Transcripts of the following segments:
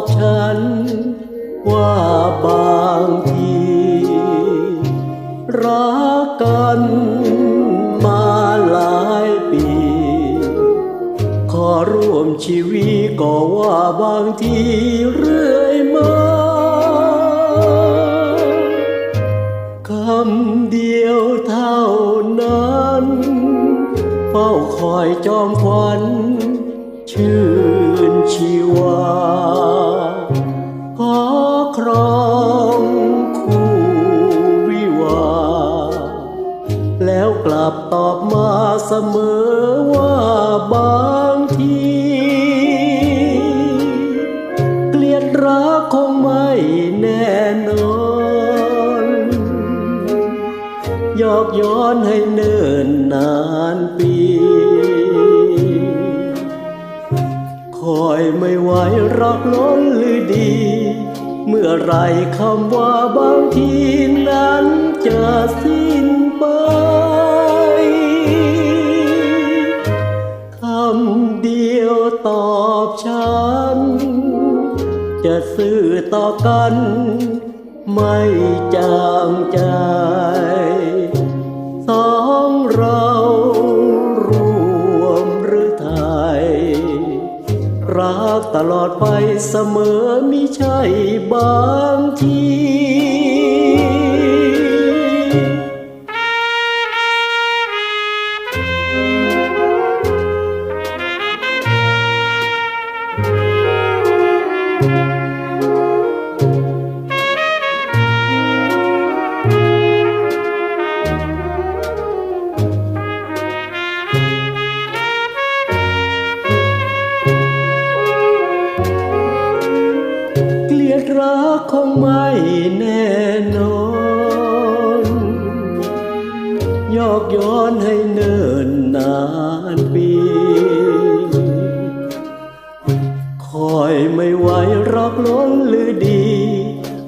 อตอบฉัน ว่าบางที รักกันมาหลายปี ขอร่วมชีวิตก็ว่าบางทีเรื่อยมาคำเดียวเท่านั้นเฝ้าคอยจอมขวัญชื่นชีวา เสมอว่าบางที เกลียดรักคงไม่แน่นอนยอกย้อนให้เนิ่นนานปี คอยไม่ไหวรักล้นหรือดี เมื่อไรคำว่าบางทีนั้นจะสิ้นไปำเดียวตอบฉัน จะซื่อต่อกัน ไม่จางใจ สองเรารวมหรือไทย รักตลอดไปเสมอมิใช่บางที คงไม่แน่นอน ยอกย้อนให้เนิ่นนานปี คอยไม่ไหวรักล้นหรือดี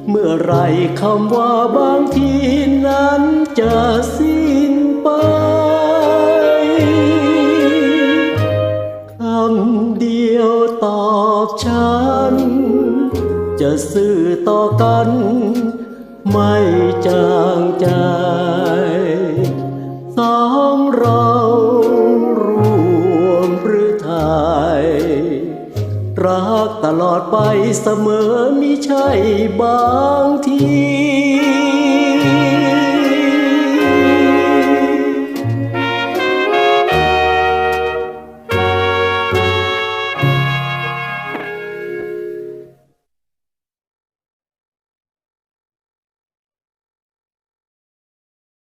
เมื่อไรคำว่าบางทีนั้นจะสิ้นไปคำเดียวตอบฉัน จะซื่อต่อกัน ไม่จางใจ สองเรารวมหรือไทย รักตลอดไปเสมอมิใช่บา